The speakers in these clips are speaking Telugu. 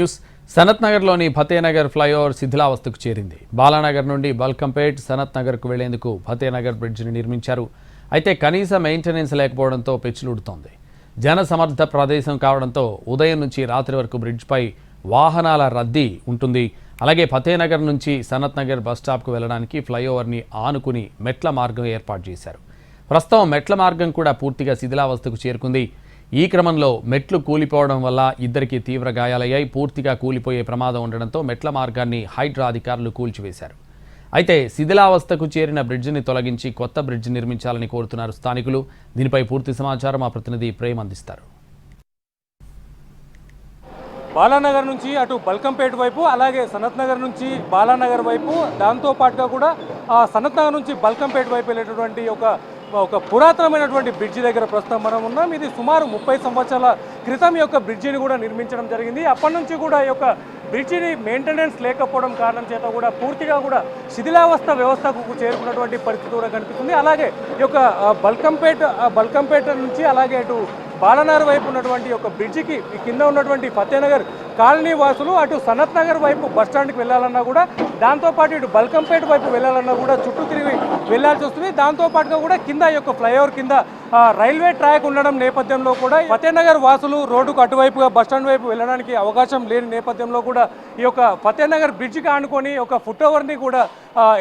న్యూస్. సనత్ నగర్లోని ఫతేనగర్ ఫ్లైఓవర్ శిథిలావస్థకు చేరింది. బాలానగర్ నుండి బల్కంపేట్ సనత్ నగర్కు వెళ్ళేందుకు ఫతేనగర్ బ్రిడ్జిని నిర్మించారు. అయితే కనీస మెయింటెనెన్స్ లేకపోవడంతో పెచ్చులుడుతోంది జన సమర్థ ప్రదేశం కావడంతో ఉదయం నుంచి రాత్రి వరకు బ్రిడ్జ్పై వాహనాల రద్దీ ఉంటుంది. అలాగే ఫతేనగర్ నుంచి సనత్ నగర్ బస్టాప్కు వెళ్ళడానికి ఫ్లైఓవర్ని ఆనుకుని మెట్ల మార్గం ఏర్పాటు చేశారు. ప్రస్తుతం మెట్ల మార్గం కూడా పూర్తిగా శిథిలావస్థకు చేరుకుంది. ఈ క్రమంలో మెట్లు కూలిపోవడం వల్ల ఇద్దరికి తీవ్ర గాయాలయ్యాయి. పూర్తిగా కూలిపోయే ప్రమాదం ఉండడంతో మెట్ల మార్గాన్ని హైడ్రా అధికారులు కూల్చివేశారు. అయితే శిథిలావస్థకు చేరిన బ్రిడ్జిని తొలగించి కొత్త బ్రిడ్జి నిర్మించాలని కోరుతున్నారు స్థానికులు. దీనిపై పూర్తి సమాచారం మా ప్రతినిధి ప్రేమ్ అందిస్తారు. బాలానగర్ నుంచి అటు బల్కంపేట వైపు అలాగే సనత్ నగర్ నుంచి బాలానగర్ వైపు దాంతో పాటుగా కూడా ఆ సనత్ నగర్ నుంచి బల్కంపేట వైపు వెళ్ళేటటువంటి ఒక ఒక పురాతనమైనటువంటి బ్రిడ్జి దగ్గర ప్రస్తుతం మనం ఉన్నాం. ఇది సుమారు ముప్పై సంవత్సరాల క్రితం ఈ యొక్క బ్రిడ్జిని కూడా నిర్మించడం జరిగింది. అప్పటి నుంచి కూడా ఈ యొక్క బ్రిడ్జిని మెయింటెనెన్స్ లేకపోవడం కారణం చేత కూడా పూర్తిగా కూడా శిథిలావస్థ వ్యవస్థకు చేరుకున్నటువంటి పరిస్థితి కూడా కనిపిస్తుంది. అలాగే ఈ యొక్క బల్కంపేట బల్కంపేట నుంచి అలాగే అటు బాలనార్ వైపు ఉన్నటువంటి ఒక బ్రిడ్జికి కింద ఉన్నటువంటి ఫతేనగర్ కాలనీ వాసులు అటు సనత్ నగర్ వైపు బస్ వెళ్ళాలన్నా కూడా దాంతోపాటు ఇటు బల్కంపేట వైపు వెళ్ళాలన్నా కూడా చుట్టూ తిరిగి వెళ్ళాల్సి వస్తుంది. దాంతోపాటుగా కూడా కింద ఈ యొక్క ఫ్లైఓవర్ కింద రైల్వే ట్రాక్ ఉండడం నేపథ్యంలో కూడా ఫతేనగర్ వాసులు రోడ్డుకు అటువైపుగా బస్ స్టాండ్ వైపు వెళ్ళడానికి అవకాశం లేని నేపథ్యంలో కూడా ఈ యొక్క ఫతేనగర్ బ్రిడ్జికి ఆనుకొని ఒక ఫుట్ఓవర్ని కూడా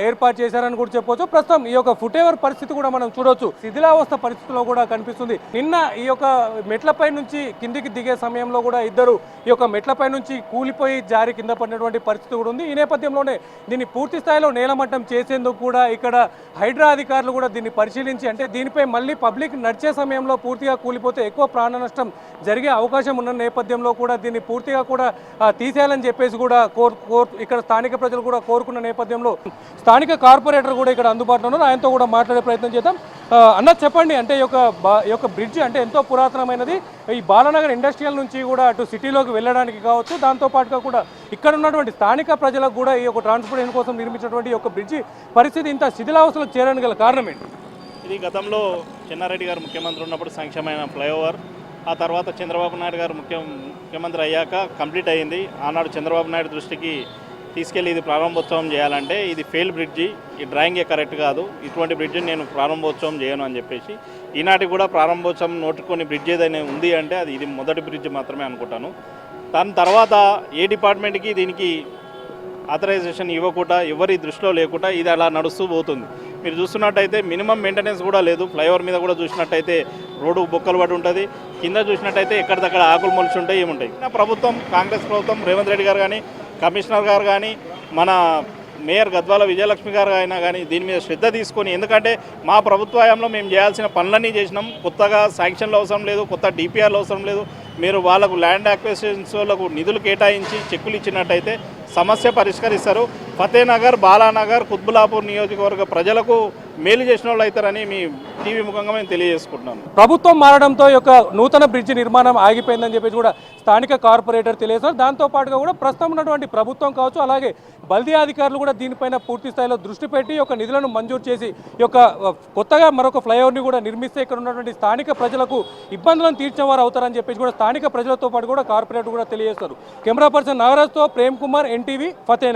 ఏర్పాటు చేశారని కూడా చెప్పొచ్చు. ప్రస్తుతం ఈ యొక్క ఫుట్ ఓవర్ పరిస్థితి కూడా మనం చూడొచ్చు. శిథిలావస్థ పరిస్థితిలో కూడా కనిపిస్తుంది. నిన్న ఈ యొక్క మెట్లపై నుంచి కిందికి దిగే సమయంలో కూడా ఇద్దరు ఈ యొక్క మెట్లపై నుంచి కూలిపోయి జారి కింద పడినటువంటి పరిస్థితి కూడా ఉంది. ఈ నేపథ్యంలోనే దీన్ని పూర్తి స్థాయిలో నేలమట్టం చేసేందుకు కూడా ఇక్కడ హైడ్రా అధికారులు కూడా దీన్ని పరిశీలించి అంటే దీనిపై మళ్ళీ పబ్లిక్ నడిచే సమయంలో పూర్తిగా కూలిపోతే ఎక్కువ ప్రాణ నష్టం జరిగే అవకాశం ఉన్న నేపథ్యంలో కూడా దీన్ని పూర్తిగా కూడా తీసేయాలని చెప్పేసి కూడా కోర్ కోర్ ఇక్కడ స్థానిక ప్రజలు కూడా కోరుకున్న నేపథ్యంలో స్థానిక కార్పొరేటర్ కూడా ఇక్కడ అందుబాటులో ఉన్నారు. ఆయనతో కూడా మాట్లాడే ప్రయత్నం చేద్దాం. అన్న చెప్పండి. అంటే ఈ యొక్క ఈ యొక్క బ్రిడ్జ్ అంటే ఎంతో పురాతనమైనది. ఈ బాలానగర్ ఇండస్ట్రియల్ నుంచి కూడా అటు సిటీలోకి వెళ్ళడానికి కావచ్చు. దాంతో పాటుగా కూడా ఇక్కడ ఉన్నటువంటి స్థానిక ప్రజలకు కూడా ఈ యొక్క ట్రాన్స్పోర్టేషన్ కోసం నిర్మించినటువంటి ఈ యొక్క బ్రిడ్జి పరిస్థితి ఇంత శిథిలావస్థలకు చేరడానికి గల కారణం ఏంటి? ఇది గతంలో చెన్నారెడ్డి గారు ముఖ్యమంత్రి ఉన్నప్పుడు సంక్షేమైన ఫ్లైఓవర్ ఆ తర్వాత చంద్రబాబు నాయుడు గారు ముఖ్య ముఖ్యమంత్రి అయ్యాక కంప్లీట్ అయ్యింది. ఆనాడు చంద్రబాబు నాయుడు దృష్టికి తీసుకెళ్ళి ఇది ప్రారంభోత్సవం చేయాలంటే ఇది ఫెయిల్ బ్రిడ్జి ఈ డ్రాయింగే కరెక్ట్ కాదు. ఇటువంటి బ్రిడ్జిని నేను ప్రారంభోత్సవం చేయను అని చెప్పేసి ఈనాటికి కూడా ప్రారంభోత్సవం నోటుకొని బ్రిడ్జ్ ఏదైనా ఉంది అంటే అది ఇది మొదటి బ్రిడ్జ్ మాత్రమే అనుకుంటాను. దాని తర్వాత ఏ డిపార్ట్మెంట్కి దీనికి ఆథరైజేషన్ ఇవ్వకుండా ఎవరి దృష్టిలో లేకుండా ఇది అలా నడుస్తూ పోతుంది. మీరు చూస్తున్నట్టయితే మినిమం మెయింటెనెన్స్ కూడా లేదు. ఫ్లైఓవర్ మీద కూడా చూసినట్టయితే రోడ్డు బొక్కలు పడి ఉంటుంది. కింద చూసినట్టయితే ఎక్కడిదక్కడ ఆకులు మొలిచి ఉంటాయి ఏముంటాయి? నా ప్రభుత్వం కాంగ్రెస్ ప్రభుత్వం రేవంత్ రెడ్డి గారు కానీ కమిషనర్ గారు కానీ మన మేయర్ గద్వాల విజయలక్ష్మి గారు అయినా కానీ దీని మీద శ్రద్ధ తీసుకొని ఎందుకంటే మా ప్రభుత్వాయంలో మేము చేయాల్సిన పనులన్నీ చేసినాం. కొత్తగా శాంక్షన్లు అవసరం లేదు కొత్త డిపిఆర్లు అవసరం లేదు. మీరు వాళ్ళకు ల్యాండ్ అక్విజిషన్స్ వాళ్ళకు నిధులు కేటాయించి చెక్కులు ఇచ్చినట్టయితే సమస్య పరిష్కరిస్తారు. ఫతేనగర్ బాలానగర్ కుత్బులాపూర్ నియోజకవర్గ ప్రజలకు మేలు చేసిన వాళ్ళు అవుతారని మీ టీవీ ముఖంగా మేము తెలియజేసుకుంటున్నాను. ప్రభుత్వం మారడంతో యొక్క నూతన బ్రిడ్జి నిర్మాణం ఆగిపోయిందని చెప్పేసి కూడా స్థానిక కార్పొరేటర్ తెలియజేశారు. దాంతో పాటుగా కూడా ప్రస్తుతం ఉన్నటువంటి ప్రభుత్వం కావచ్చు అలాగే బల్దీ అధికారులు కూడా దీనిపైన పూర్తి స్థాయిలో దృష్టి పెట్టి యొక్క నిధులను మంజూరు చేసి యొక్క కొత్తగా మరొక ఫ్లైఓవర్ని కూడా నిర్మిస్తే ఇక్కడ ఉన్నటువంటి స్థానిక ప్రజలకు ఇబ్బందులను తీర్చేవారు అవుతారని చెప్పేసి కూడా స్థానిక ప్రజలతో పాటు కూడా కార్పొరేటర్ కూడా తెలియజేస్తారు కెమెరా పర్సన్ నాగరాజ్తో ప్రేమ్ కుమార్ ఎన్టీవీ ఫతే